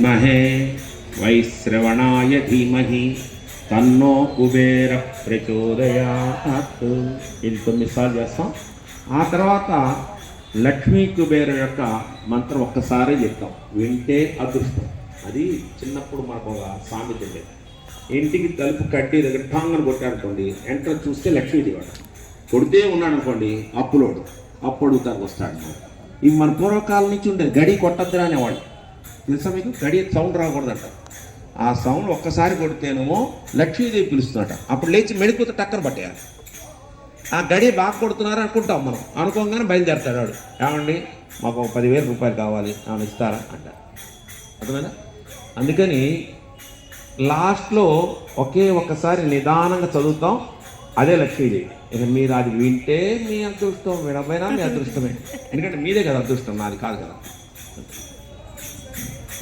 విద్మహే వైశ్రవణాయ ధీమహి తన్నో కుబేర ప్రచోదయాత్ ఇది తొమ్మిది చేస్తాం. ఆ తర్వాత లక్ష్మీ కుబేర యొక్క మంత్రం ఒక్కసారి చెప్తాం. వింటే అదృష్టం. అది చిన్నప్పుడు మనకు ఒక సామెత ఉండేది. ఇంటికి తలుపు కట్టి దగ్గర టాంగని కొట్టాడనుకోండి ఎంటర్ చూస్తే లక్ష్మీదేవి వాడు కొడితే ఉన్నాడు అనుకోండి అప్పులోడు. అప్పుడు తనకు వస్తాడు ఇవి మన పూర్వకాలం నుంచి ఉండేది. గడి కొట్టద్దురా అనేవాళ్ళు తెలుసా మీకు? గడియ సౌండ్ రాకూడదంట. ఆ సౌండ్ ఒక్కసారి కొడితేనేమో లక్ష్మీదేవి పిలుస్తుందట. అప్పుడు లేచి మెడిపోతే టక్కన పట్టేయాలి. ఆ గడియ బాగా కొడుతున్నారు అనుకుంటాం మనం. అనుకోగానే బయలుదేరతాడు వాడు. ఏమండి? మాకు ఒక పదివేల రూపాయలు కావాలి. ఆమె ఇస్తారా? అంటారు. అర్థమైనా అందుకని లాస్ట్లో ఒకే ఒక్కసారి నిదానంగా చదువుతాం. అదే లక్ష్మీదేవి. ఇక మీరు అది వింటే మీ అదృష్టం వినపోయినా మీ అదృష్టమే. ఎందుకంటే మీదే కదా అదృష్టం. నాది కాదు కదా.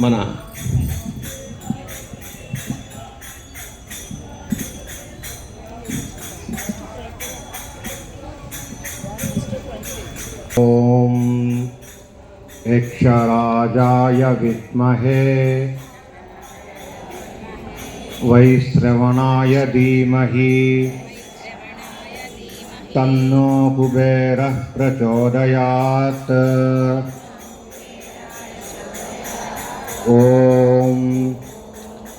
మన ॐ यक्षराजाय विद्महे वैश्रवणाय धीमहि तन्नो कुबेरः प्रचोदयात्। ॐ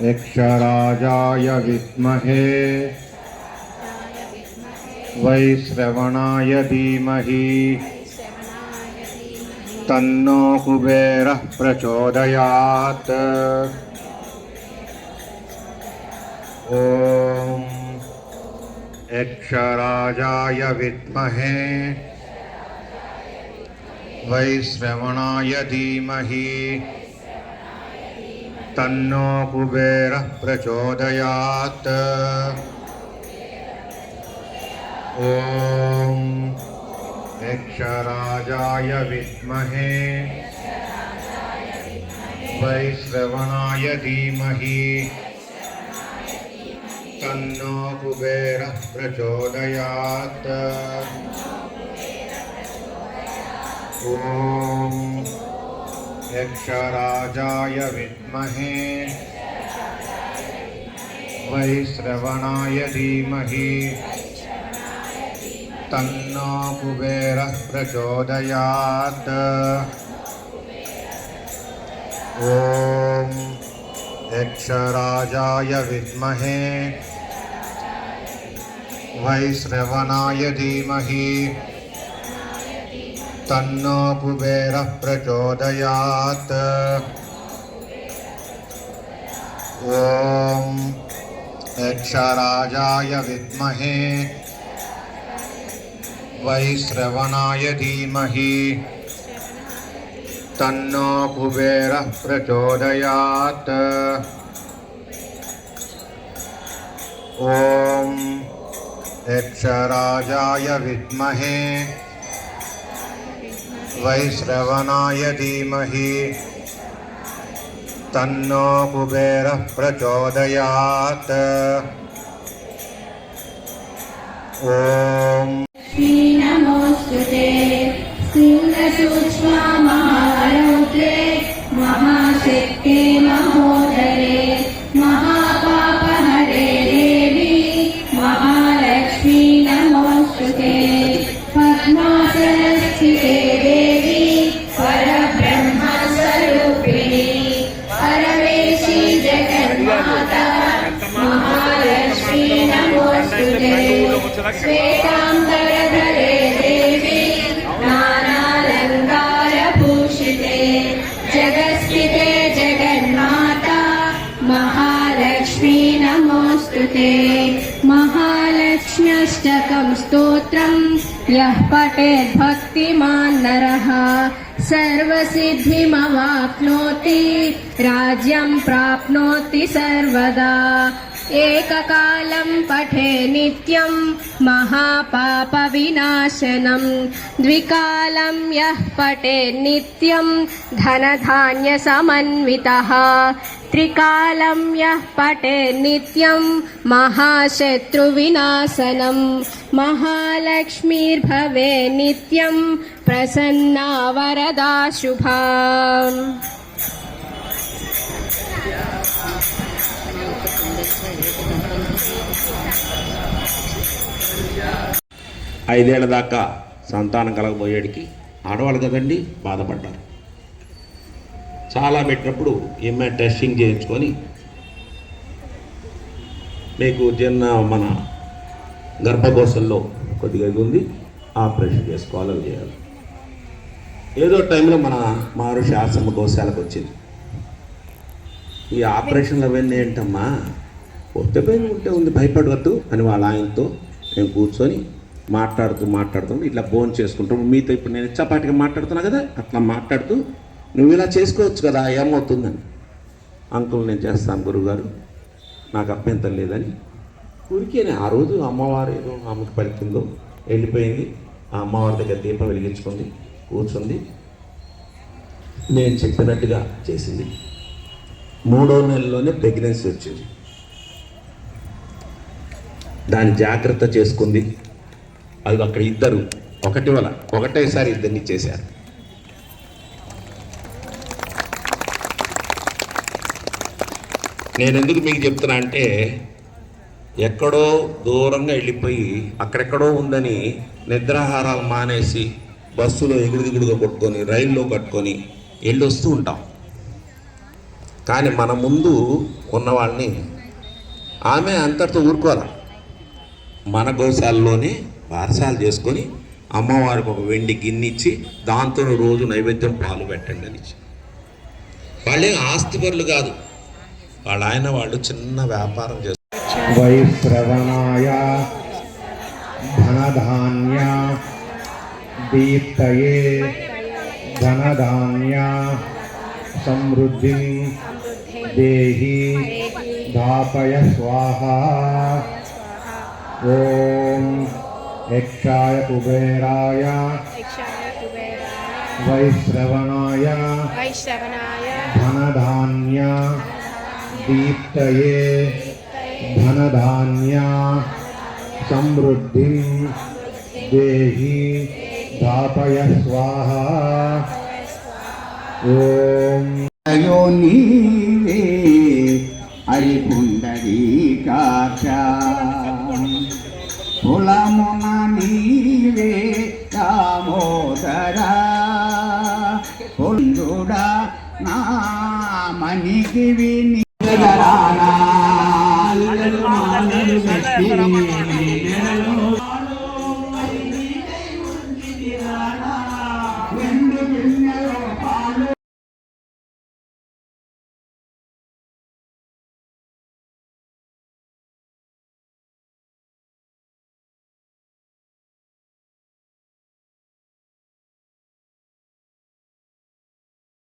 यक्षराजाय विद्महे वैश्रवणाय धीमहि तन्नो कुबेरः प्रचोदयात् ॐ यक्षराजाय विद्महे वैश्रवणाय धीमहि तन्नो कुबेरः प्रचोदयात्। ॐ यक्षराजाय विद्महे वैश्रवणाय धीमहि। तन्नो कुबेरः प्रचोदयात्। ॐ यक्षराजाय विद्महे। वैश्रवणाय धीमहि। तन्नो कुबेरः प्रचोदयात् ॐ यक्षराजाय विद्महे। वैश्रवणाय धीमहि। तन्नो कुबेरः प्रचोदयात् ॐ यक्षराजाय विद्महे वैश्रवणाय धीमहि तन्नो कुबेरः प्रचोदयात् ॐ यक्षराजाय विद्महे वैश्रवणाय धीमहि तन्नो कुबेरः प्रचोदयात् ॐ नमोऽस्तु ते श्वेताम्बरधरे देवी नानालङ्कारभूषिते जगत्स्थिते जगन्माता, महालक्ष्मी नमोऽस्तु ते। महालक्ष्म्यष्टकं स्तोत्रं, यः पठेत् भक्तिमान् नरः। सर्वसिद्धिमवाप्नोति, राज्यं प्राप्नोति सर्वदा। एककालं पठे नित्यं महापापविनाशनं। द्विकालं यः पठे नित्यं धनधान्यसमन्वितः। त्रिकालं यः पठे नित्यं महाशत्रुविनाशनं। महालक्ष्मीर्भवे नित्यं प्रसन्ना वरदा शुभा ఐదేళ్ళ దాకా సంతానం కలగబోయేడికి ఆడవాళ్ళు కదండి బాధపడ్డారు. చాలా పెట్టినప్పుడు ఏమైనా టెస్టింగ్ చేయించుకొని మీకు చిన్న మన గర్భకోశంలో కొద్దిగా ఇది ఉంది ఆపరేషన్ చేసుకోవాలని చేయాలి. ఏదో టైంలో మన మహర్షి ఆశ్రమ గోశాలకు వచ్చింది. ఈ ఆపరేషన్లు అవన్నీ ఏంటమ్మా? ఒత్తే ఉంటే ఉంది భయపడవద్దు అని వాళ్ళ ఆయనతో మేము కూర్చొని మాట్లాడుతూ మాట్లాడుతూ ఇట్లా ఫోన్ చేసుకుంటాం మీతో ఇప్పుడు నేను చపాటిగా మాట్లాడుతున్నా కదా అట్లా మాట్లాడుతూ నువ్వు ఇలా చేసుకోవచ్చు కదా ఏమవుతుందని. అంకుల్ నేను చేస్తాను గురుగారు నాకు అభ్యంతరం లేదని. ఊరికేనే ఆ రోజు అమ్మవారు ఏదో ఆమెకు పలికిందో వెళ్ళిపోయింది. ఆ అమ్మవారి దగ్గర దీపం వెలిగించుకుంది కూర్చుంది. నేను చెప్పినట్టుగా చేసింది. మూడో నెలలోనే ప్రెగ్నెన్సీ వచ్చింది. దాన్ని జాగ్రత్త చేసుకుంది. అది అక్కడ ఇద్దరు. ఒకటి వల్ల ఒకటేసారి ఇద్దరిని చేశారు. నేను ఎందుకు మీకు చెప్తున్నా అంటే ఎక్కడో దూరంగా వెళ్ళిపోయి అక్కడెక్కడో ఉందని నిద్రాహారాలు మానేసి బస్సులో ఎగుడు దిగుడుగా కొట్టుకొని రైల్లో కట్టుకొని వెళ్ళి వస్తూ ఉంటాం. కానీ మన ముందు ఉన్న వాళ్ళని ఆమె అంతటితో ఊరుకోవాలి? మన గోశాలలోనే పార్సాలు చేసుకొని అమ్మవారికి ఒక వెండి గిన్నె ఇచ్చి దాంతో రోజు నైవేద్యం పాలు పెట్టండి అని వాళ్ళే వాళ్ళేం ఆస్తిపరులు కాదు. వాళ్ళ ఆయన వాళ్ళు చిన్న వ్యాపారం చేస్తారు. వైశ్రవణాయ ధనధాన్య దీప్తయే ధనధాన్య సమృద్ధి దేహి దాపయ స్వాహ ఓం यक्षाय कुबेराय। वैश्रवणाय। धनधान्या। दीप्तये। धनधान्या। समृद्धिं। देहि। दापय स्वाहा। ॐ। योनी పొందుడా నా మణికి విని